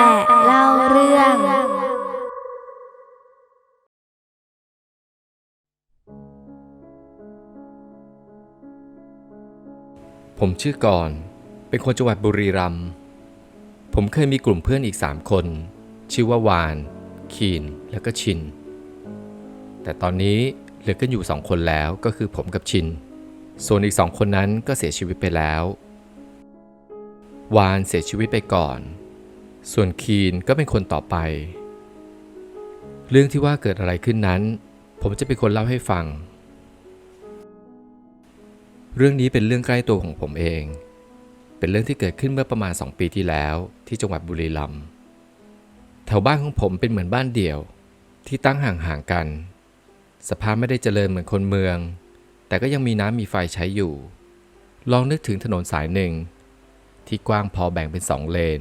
แปะเล่าเรื่อง ผมชื่อกรณ์เป็นคนจังหวัดบุรีรัมย์ ผมเคยมีกลุ่มเพื่อนอีกสามคน ชื่อว่าวาน คีน แล้วก็ชิน แต่ตอนนี้เหลือกันอยู่สองคนแล้วก็คือผมกับชิน ส่วนอีกสองคนนั้นก็เสียชีวิตไปแล้ว วานเสียชีวิตไปก่อน ส่วนคีนก็เป็นคนต่อไป เรื่องที่ว่าเกิดอะไรขึ้นนั้น ผมจะเป็นคนเล่าให้ฟัง เรื่องนี้เป็นเรื่องใกล้ตัวของผมเอง เป็นเรื่องที่เกิดขึ้นเมื่อประมาณ 2 ปีที่แล้วที่จังหวัดบุรีรัมย์แถวบ้านของผมเป็นเหมือนบ้านเดี่ยว ที่ตั้งห่างๆกัน สภาพไม่ได้เจริญเหมือนคนเมือง แต่ก็ยังมีน้ำมีไฟใช้อยู่ ลองนึกถึงถนนสายหนึ่ง ที่กว้างพอแบ่งเป็นสองเลน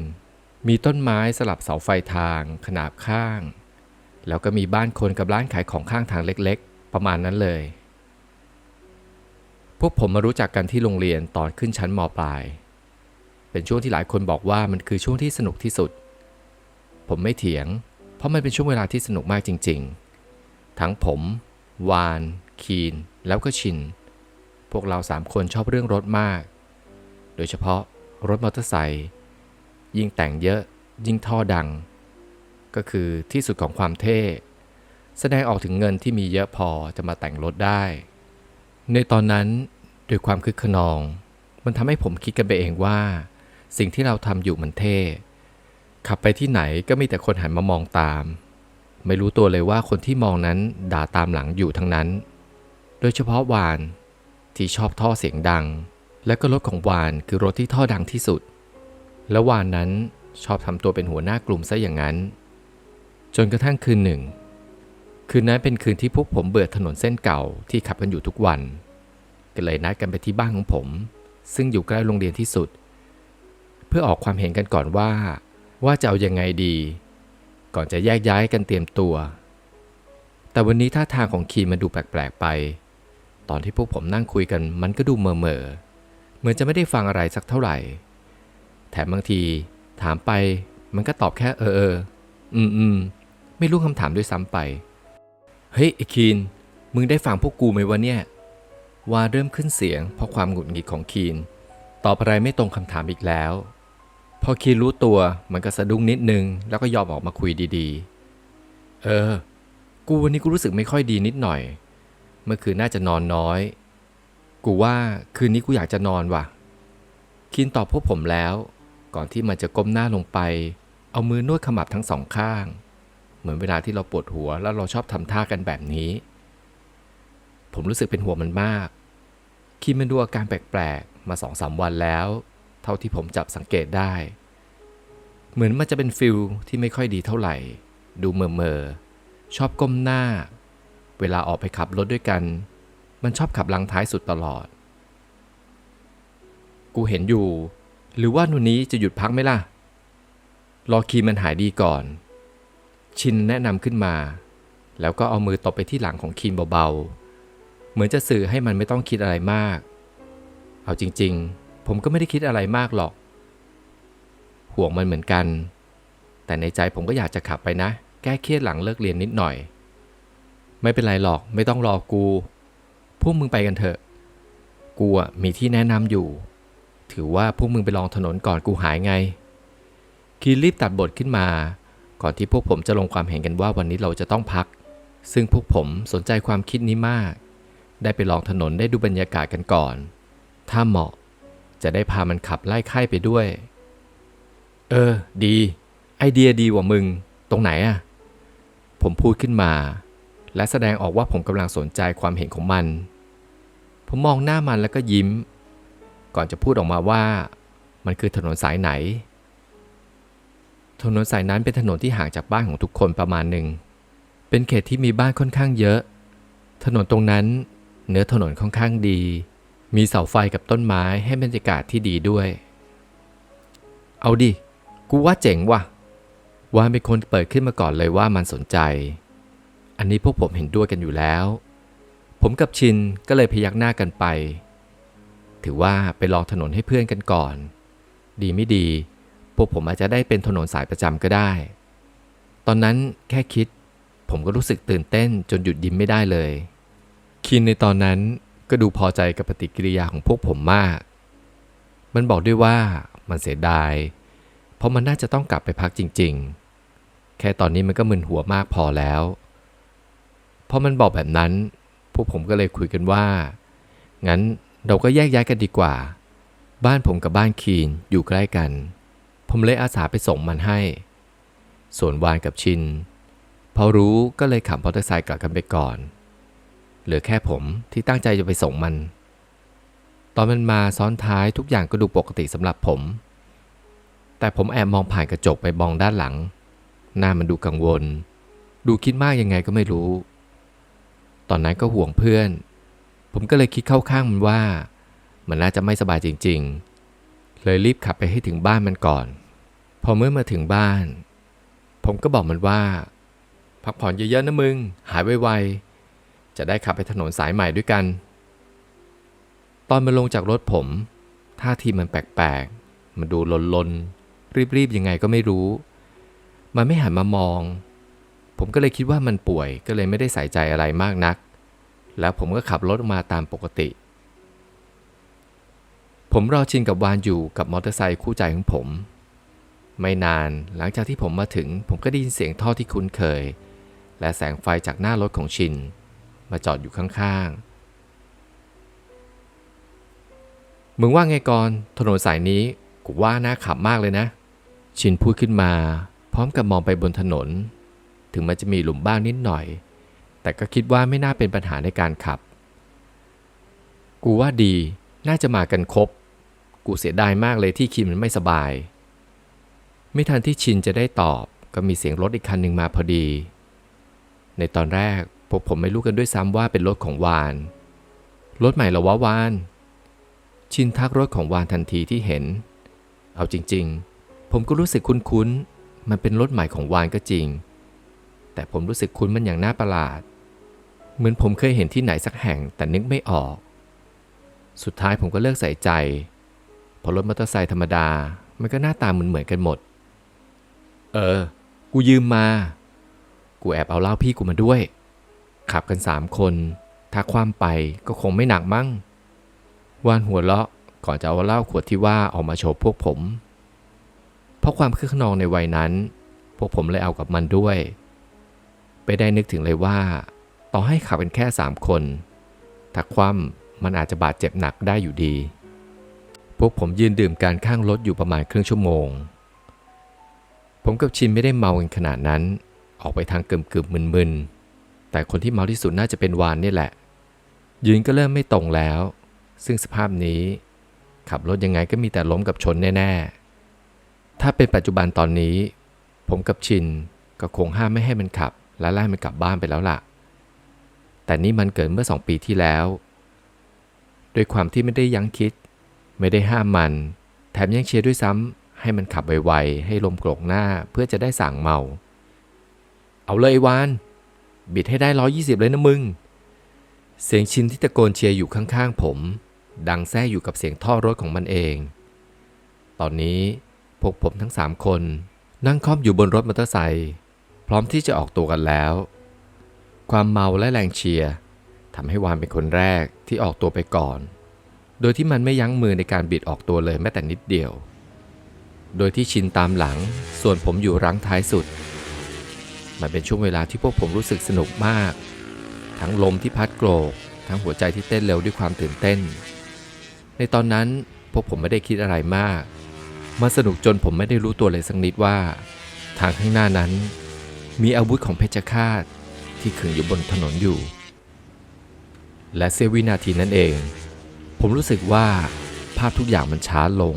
มีต้นไม้สลับเสาไฟทางขนาบข้าง แล้วก็มีบ้านคนกับร้านขายของข้างทางเล็กๆ ประมาณนั้นเลย พวกผมมารู้จักกันที่โรงเรียนตอนขึ้นชั้นมปลาย เป็นช่วงที่หลายคนบอกว่ามันคือช่วงที่สนุกที่สุด ผมไม่เถียง เพราะมันเป็นช่วงเวลาที่สนุกมากจริง ๆ ทั้งผม วาน คีน แล้วก็ชิน พวกเราสามคนชอบเรื่องรถมาก โดยเฉพาะรถมอเตอร์ไซค์ ยิ่งแต่งเยอะยิ่งท่อดัง ก็คือที่สุดของความเท่ แสดงออกถึงเงินที่มีเยอะพอจะมาแต่งรถได้ ในตอนนั้นด้วยความคึกขนอง มันทำให้ผมคิดกันไปเองว่า สิ่งที่เราทำอยู่มันเท่ ขับไปที่ไหนก็มีแต่คนหันมามองตาม ไม่รู้ตัวเลยว่าคนที่มองนั้นด่าตามหลังอยู่ทั้งนั้น โดยเฉพาะวานที่ชอบท่อเสียงดัง และก็รถของวานคือรถที่ท่อดังที่สุด และวานนั้นชอบทำตัวเป็นหัวหน้ากลุ่มซะอย่างนั้น จนกระทั่งคืนหนึ่ง คืนนั้นเป็นคืนที่พวกผมเบื่อถนนเส้นเก่าที่ขับกันอยู่ทุกวัน ก็เลยนัดกันไปที่บ้านของผม ซึ่งอยู่ใกล้โรงเรียนที่สุด เพื่อออกความเห็นกันก่อนว่า ว่าจะเอายังไงดี ก่อนจะแยกย้ายกันเตรียมตัว แต่วันนี้ท่าทางของคีมันดูแปลกๆไป ตอนที่พวกผมนั่งคุยกันมันก็ดูเมื่อเหมือนจะไม่ได้ฟังอะไรสักเท่าไหร่ แถมบางทีถามไปมันก็ตอบแค่เออเอออืมอืมไม่รู้คำถามด้วยซ้ำไป เฮ้ยไอคีน มึงได้ฟังพวกกูไหมวะเนี่ย ว่าเริ่มขึ้นเสียงเพราะความหงุดหงิดของคีน ตอบอะไรไม่ตรงคำถามอีกแล้ว พอคีนรู้ตัวมันก็สะดุ้งนิดนึง แล้วก็ยอมออกมาคุยดีๆ เออ กูวันนี้กูรู้สึกไม่ค่อยดีนิดหน่อย เมื่อคืนน่าจะนอนน้อย กูว่าคืนนี้กูอยากจะนอนว่ะ คีนตอบพวกผมแล้ว ก่อนที่มันจะก้มหน้าลงไป เอามือนวดขมับทั้งสองข้าง เหมือนเวลาที่เราปวดหัวแล้วเราชอบทำท่ากันแบบนี้ ผมรู้สึกเป็นห่วงมันมาก คิดมันดูอาการแปลกๆ มาสองสามวันแล้ว เท่าที่ผมจับสังเกตได้ เหมือนมันจะเป็นฟิลที่ไม่ค่อยดีเท่าไหร่ ดูเมอเมอๆชอบก้มหน้า เวลาออกไปขับรถด้วยกัน มันชอบขับลังท้ายสุดตลอด กูเห็นอยู่ หรือว่าหนูนี้จะหยุดพักไหมล่ะ รอคีมันหายดีก่อน ชินแนะนำขึ้นมา แล้วก็เอามือตบไปที่หลังของคีนเบาๆ เหมือนจะสื่อให้มันไม่ต้องคิดอะไรมาก เอาจริงๆ ผมก็ไม่ได้คิดอะไรมากหรอก ห่วงมันเหมือนกัน แต่ในใจผมก็อยากจะขับไปนะ แก้เครียดหลังเลิกเรียนนิดหน่อย ไม่เป็นไรหรอกไม่ต้องรอกู พวกมึงไปกันเถอะ กูอะมีที่แนะนำอยู่ ถือว่าพวกมึงไปลองถนนก่อนกูหายไง คีรีบตัดบทขึ้นมา ก่อนที่พวกผมจะลงความเห็นกันว่าวันนี้เราจะต้องพัก ซึ่งพวกผมสนใจความคิดนี้มาก ได้ไปลองถนนได้ดูบรรยากาศกันก่อน ถ้าเหมาะจะได้พามันขับไล่ไข้ไปด้วย เออ ดี ไอเดียดีกว่ามึง ตรงไหนอะผมพูดขึ้นมา และแสดงออกว่าผมกำลังสนใจความเห็นของมัน ผมมองหน้ามันแล้วก็ยิ้ม ก่อนจะพูดออกมาว่า มันคือถนนสายไหน ถนนสายนั้นเป็นถนนที่ห่างจากบ้านของทุกคนประมาณหนึ่ง เป็นเขตที่มีบ้านค่อนข้างเยอะ ถนนตรงนั้น เนื้อถนนค่อนข้างดี มีเสาไฟกับต้นไม้ให้บรรยากาศที่ดีด้วย เอาดิ กูว่าเจ๋งว่ะวานเป็นคนเปิดขึ้นมาก่อนเลยว่ามันสนใจ อันนี้พวกผมเห็นด้วยกันอยู่แล้ว ผมกับชินก็เลยพยักหน้ากันไป ถือว่าไปลองถนนให้เพื่อนกันก่อน ดีไม่ดี พวกผมอาจจะได้เป็นถนนสายประจำก็ได้ ตอนนั้นแค่คิด ผมก็รู้สึกตื่นเต้นจนหยุดยิ้มไม่ได้เลย คินในตอนนั้นก็ดูพอใจกับปฏิกิริยาของพวกผมมาก มันบอกด้วยว่ามันเสียดาย เพราะมันน่าจะต้องกลับไปพักจริง ๆ แค่ตอนนี้มันก็มึนหัวมากพอแล้วพอมันบอกแบบนั้น พวกผมก็เลยคุยกันว่า งั้น เราก็แยกย้ายกันดีกว่า บ้านผมกับบ้านคีนอยู่ใกล้กัน ผมเลยอาสาไปส่งมันให้ ส่วนวานกับชิน พอรู้ก็เลยขับมอเตอร์ไซค์กลับกันไปก่อน เหลือแค่ผมที่ตั้งใจจะไปส่งมัน ตอนมันมาซ้อนท้ายทุกอย่างก็ดูปกติสำหรับผม แต่ผมแอบมองผ่านกระจกไปมองด้านหลัง หน้ามันดูกังวล ดูคิดมากยังไงก็ไม่รู้ ตอนนั้นก็ห่วงเพื่อน ผมก็เลยคิดเข้าข้างมันว่า มันน่าจะไม่สบายจริง ๆ เลยรีบขับไปให้ถึงบ้านมันก่อน พอเมื่อมาถึงบ้าน ผมก็บอกมันว่า พักผ่อนเยอะๆนะมึง หายไวๆ จะได้ขับไปถนนสายใหม่ด้วยกัน ตอนมันลงจากรถผม ท่าทีมันแปลกๆ มันดูลนๆ รีบๆ ยังไงก็ไม่รู้ มันไม่หันมามอง ผมก็เลยคิดว่ามันป่วยก็เลยไม่ได้ใส่ใจอะไรมากนัก แล้วผมก็ขับรถมาตามปกติ ผมรอชินกับวานอยู่กับมอเตอร์ไซค์คู่ใจของผม ไม่นานหลังจากที่ผมมาถึง ผมก็ได้ยินเสียงท่อที่คุ้นเคย และแสงไฟจากหน้ารถของชิน มาจอดอยู่ข้างๆ มึงว่าไงก่อนถนนสายนี้กูว่าน่าขับมากเลยนะ ชินพูดขึ้นมา พร้อมกับมองไปบนถนน ถึงมันจะมีหลุมบ้างนิดหน่อย แต่ก็คิดว่าไม่น่าเป็นปัญหาในการขับ กูว่าดี น่าจะมากันครบ กูเสียดายมากเลยที่คินมันไม่สบาย ไม่ทันที่ชินจะได้ตอบ ก็มีเสียงรถอีกคันหนึ่งมาพอดี ในตอนแรกพวกผมไม่รู้กันด้วยซ้ำว่าเป็นรถของวาน รถใหม่หรอวะวาน ชินทักรถของวานทันทีที่เห็น เอาจริง ๆ ผมก็รู้สึกคุ้นๆ มันเป็นรถใหม่ของวานก็จริง แต่ผมรู้สึกคุ้นมันอย่างน่าประหลาด เหมือนผมเคยเห็นที่ไหนสักแห่งแต่นึกไม่ออก สุดท้ายผมก็เลิกใส่ใจพราะรถมอเตอร์ไซค์ธรรมดา มันก็หน้าตาเหมือนเหมือนกันหมด เออ กูยืมมา กูแอบเอาเหล้าพี่กูมาด้วย ขับกันสามคน ถ้าความไปก็คงไม่หนักมั้ง วานหัวเราะก่อนจะเอาเหล้าขวดที่ว่าออกมาโชว์พวกผม เพราะความคึกขนองในวัยนั้น พวกผมเลยเอากับมันด้วย ไปได้นึกถึงเลยว่า ต่อให้ขับกันแค่สามคน ถ้าคว่ำมันอาจจะบาดเจ็บหนักได้อยู่ดี พวกผมยืนดื่มการข้างรถอยู่ประมาณครึ่งชั่วโมง ผมกับชินไม่ได้เมากันขนาดนั้น ออกไปทางเกึ่มกึมๆมึนๆ แต่คนที่เมาที่สุดน่าจะเป็นวานนี่แหละ ยืนก็เริ่มไม่ตรงแล้ว ซึ่งสภาพนี้ขับรถยังไงก็มีแต่ล้มกับชนแน่ๆ ถ้าเป็นปัจจุบันตอนนี้ ผมกับชินก็คงห้ามไม่ให้มันขับ และไล่มันกลับบ้านไปแล้วล่ะ แต่นี่มันเกิดเมื่อสองปีที่แล้วด้วยความที่ไม่ได้ยั้งคิด ไม่ได้ห้ามมัน แถมยังเชียร์ด้วยซ้ำให้มันขับไวๆให้ลมโกรกหน้าเพื่อจะได้สั่งเมา เอาเลยไอ้วาน บิดให้ได้ร้อยี่สิบเลยนะมึง เสียงชินที่ตะโกนเชียร์อยู่ข้างๆผม ดังแท้อยู่กับเสียงท่อรถของมันเอง ตอนนี้พวกผมทั้งสามคนนั่งคล่อมอยู่บนรถมอเตอร์ไซค์พร้อมที่จะออกตัวกันแล้ว ความเมาและแรงเชียร์ทำให้วานเป็นคนแรกที่ออกตัวไปก่อน โดยที่มันไม่ยั้งมือในการบิดออกตัวเลยแม้แต่นิดเดียว โดยที่ชินตามหลัง ส่วนผมอยู่รั้งท้ายสุด มันเป็นช่วงเวลาที่พวกผมรู้สึกสนุกมาก ทั้งลมที่พัดโกรก ทั้งหัวใจที่เต้นเร็วด้วยความตื่นเต้น ในตอนนั้นพวกผมไม่ได้คิดอะไรมาก มันสนุกจนผมไม่ได้รู้ตัวเลยสักนิดว่า ทางข้างหน้านั้น มีอาวุธของเพชฌฆาต ที่ขึงอยู่บนถนนอยู่ และเสี้ยววินาทีนั้นเอง ผมรู้สึกว่าภาพทุกอย่างมันช้าลง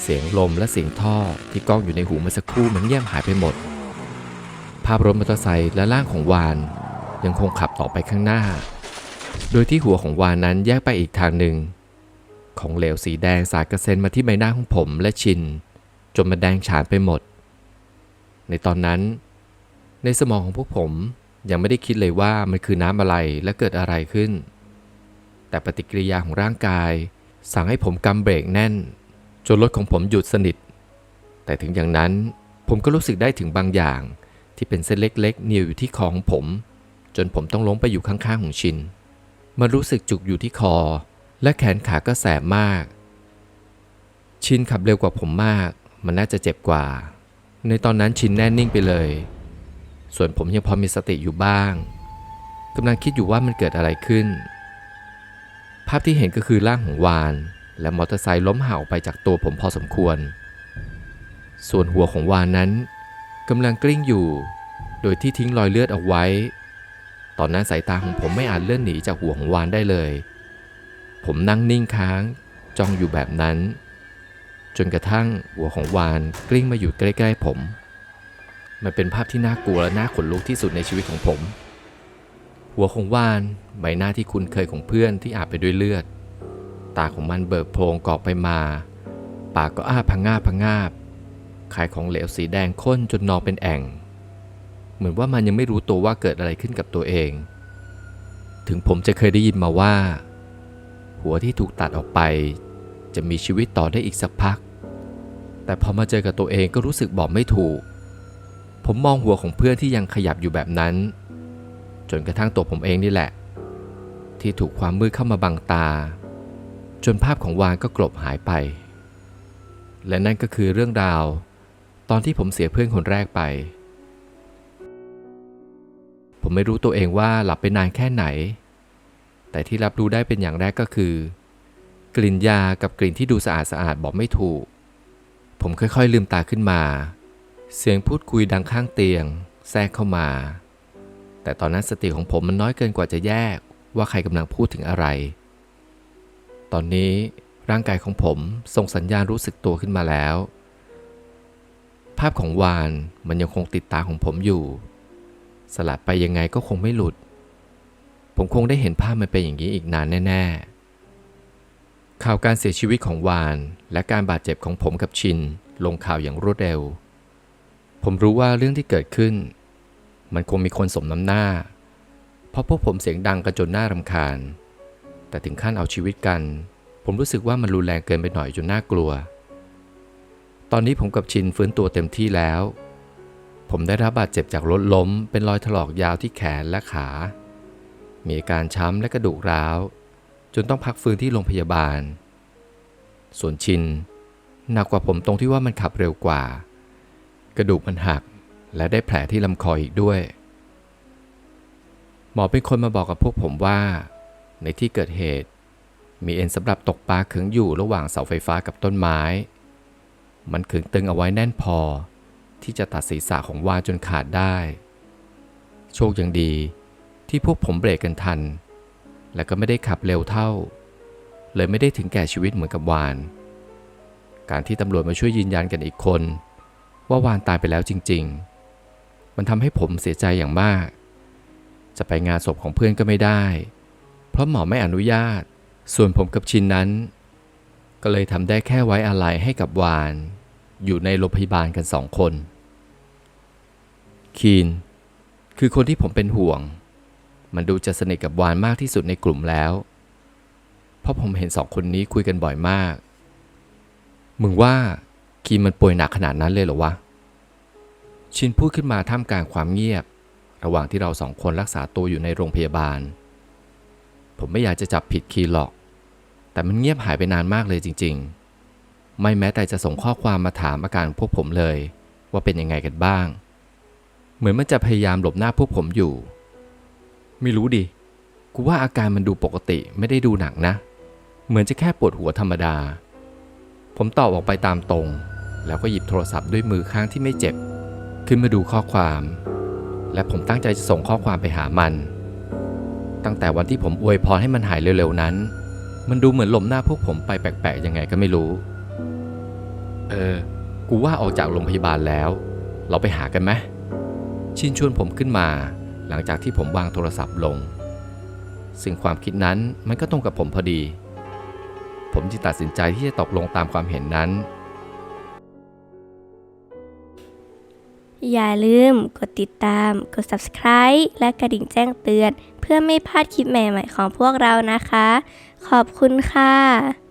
เสียงลมและเสียงท่อที่ก้องอยู่ในหูเมื่อสักครู่มันเงียบหายไปหมด ภาพรถมอเตอร์ไซค์และร่างของวานยังคงขับต่อไปข้างหน้า โดยที่หัวของวานนั้นแยกไปอีกทางหนึ่ง ของเหลวสีแดงสาดกระเซ็นมาที่ใบหน้าของผมและชิน จนมันแดงฉานไปหมด ในตอนนั้น ในสมองของพวกผม ยังไม่ได้คิดเลยว่ามันคือน้ำอะไรและเกิดอะไรขึ้น แต่ปฏิกิริยาของร่างกาย สั่งให้ผมกำเบรกแน่น จนรถของผมหยุดสนิท แต่ถึงอย่างนั้นผมก็รู้สึกได้ถึงบางอย่าง ที่เป็นเส้นเล็กๆเหนียวอยู่ที่คอของผม จนผมต้องล้มไปอยู่ข้างๆของชินมันรู้สึกจุกอยู่ที่คอ และแขนขาก็แสบมาก ชินขับเร็วกว่าผมมาก มันน่าจะเจ็บกว่า ในตอนนั้นชินแน่นิ่งไปเลย ส่วนผมยังพอมีสติอยู่บ้างกำลังคิดอยู่ว่ามันเกิดอะไรขึ้น ภาพที่เห็นก็คือร่างของวาน และมอเตอร์ไซค์ล้มห่าออกไปจากตัวผมพอสมควร ส่วนหัวของวานนั้นกำลังกลิ้งอยู่ โดยที่ทิ้งรอยเลือดเอาไว้ ตอนนั้นสายตาของผมไม่อาจเลื่อนหนีจากหัวของวานได้เลย ผมนั่งนิ่งค้างจ้องอยู่แบบนั้น จนกระทั่งหัวของวานกลิ้งมาอยู่ใกล้ ๆ ผม มันเป็นภาพที่น่ากลัวและน่าขนลุกที่สุดในชีวิตของผม หัวของวานใบหน้าที่คุ้นเคยของเพื่อนที่อาบไปด้วยเลือด ตาของมันเบิกโพรงกรอกไปมา ปากก็อ้าพังงาพังงาบขายของเหลวสีแดงข้นจนนองเป็นแอ่ง เหมือนว่ามันยังไม่รู้ตัวว่าเกิดอะไรขึ้นกับตัวเอง ถึงผมจะเคยได้ยินมาว่า หัวที่ถูกตัดออกไป จะมีชีวิตต่อได้อีกสักพัก แต่พอมาเจอกับตัวเองก็รู้สึกบอกไม่ถูก ผมมองหัวของเพื่อนที่ยังขยับอยู่แบบนั้น จนกระทั่งตัวผมเองนี่แหละ ที่ถูกความมืดเข้ามาบังตา จนภาพของวานก็กลบหายไป และนั่นก็คือเรื่องราว ตอนที่ผมเสียเพื่อนคนแรกไป ผมไม่รู้ตัวเองว่าหลับไปนานแค่ไหน แต่ที่รับรู้ได้เป็นอย่างแรกก็คือ กลิ่นยากับกลิ่นที่ดูสะอาดสะอาดบอกไม่ถูก ผมค่อยๆลืมตาขึ้นมา เสียงพูดคุยดังข้างเตียง แทรกเข้ามา แต่ตอนนั้นสติของผมมันน้อยเกินกว่าจะแยกว่าใครกำลังพูดถึงอะไร ตอนนี้ร่างกายของผมส่งสัญญาณรู้สึกตัวขึ้นมาแล้ว ภาพของวานมันยังคงติดตาของผมอยู่ สลัดไปยังไงก็คงไม่หลุด ผมคงได้เห็นภาพมันเป็นอย่างนี้อีกนานแน่ ๆ ข่าวการเสียชีวิตของวาน และการบาดเจ็บของผมกับชินลงข่าวอย่างรวดเร็ว ผมรู้ว่าเรื่องที่เกิดขึ้น มันคงมีคนสมน้ำหน้า เพราะพวกผมเสียงดังกันจนน่ารำคาญ แต่ถึงขั้นเอาชีวิตกัน ผมรู้สึกว่ามันรุนแรงเกินไปหน่อยจนน่ากลัว ตอนนี้ผมกับชินฟื้นตัวเต็มที่แล้ว ผมได้รับบาดเจ็บจากรถล้ม เป็นรอยถลอกยาวที่แขนและขา มีอาการช้ำและกระดูกร้าว จนต้องพักฟื้นที่โรงพยาบาล ส่วนชินหนักกว่าผมตรงที่ว่ามันขับเร็วกว่า กระดูกมันหัก และได้แผลที่ลำคออีกด้วย หมอเป็นคนมาบอกกับพวกผมว่า ในที่เกิดเหตุ มีเอ็นสำหรับตกปลาขึงอยู่ระหว่างเสาไฟฟ้ากับต้นไม้ มันขึงตึงเอาไว้แน่นพอ ที่จะตัดศีรษะของวานจนขาดได้ โชคยังดีที่พวกผมเบรกกันทัน และก็ไม่ได้ขับเร็วเท่า เลยไม่ได้ถึงแก่ชีวิตเหมือนกับวาน การที่ตำรวจมาช่วยยืนยันกันอีกคน ว่าวานตายไปแล้วจริง ๆ มันทำให้ผมเสียใจอย่างมาก จะไปงานศพของเพื่อนก็ไม่ได้ เพราะหมอไม่อนุญาต ส่วนผมกับชินนั้น ก็เลยทำได้แค่ไว้อาลัยให้กับวาน อยู่ในโรงพยาบาลกันสองคน คีน คือคนที่ผมเป็นห่วง มันดูจะสนิทกับวานมากที่สุดในกลุ่มแล้ว เพราะผมเห็นสองคนนี้คุยกันบ่อยมาก มึงว่า คีมันป่วยหนักขนาดนั้นเลยเหรอวะ ชินพูดขึ้นมาท่ามกลางความเงียบ ระหว่างที่เราสองคนรักษาตัวอยู่ในโรงพยาบาล ผมไม่อยากจะจับผิดคีหรอก แต่มันเงียบหายไปนานมากเลยจริง ๆ ไม่แม้แต่จะส่งข้อความมาถามอาการพวกผมเลย ว่าเป็นยังไงกันบ้าง เหมือนมันจะพยายามหลบหน้าพวกผมอยู่ ไม่รู้ดิ กูว่าอาการมันดูปกติไม่ได้ดูหนักนะ เหมือนจะแค่ปวดหัวธรรมดา ผมตอบออกไปตามตรง แล้วก็หยิบโทรศัพท์ด้วยมือข้างที่ไม่เจ็บ ขึ้นมาดูข้อความ และผมตั้งใจจะส่งข้อความไปหามัน ตั้งแต่วันที่ผมอวยพรให้มันหายเร็วๆนั้น มันดูเหมือนหลมหน้าพวกผมไปแปลกๆยังไงก็ไม่รู้ เออ กูว่าออกจากโรงพยาบาลแล้ว เราไปหากันไหมชินชวนผมขึ้นมา หลังจากที่ผมวางโทรศัพท์ลง ซึ่งความคิดนั้นมันก็ตรงกับผมพอดี ผมจึงตัดสินใจที่จะตกลงตามความเห็นนั้น อย่าลืมกดติดตาม กด subscribe และกระดิ่งแจ้งเตือน เพื่อไม่พลาดคลิปใหม่ๆของพวกเรานะคะ ขอบคุณค่ะ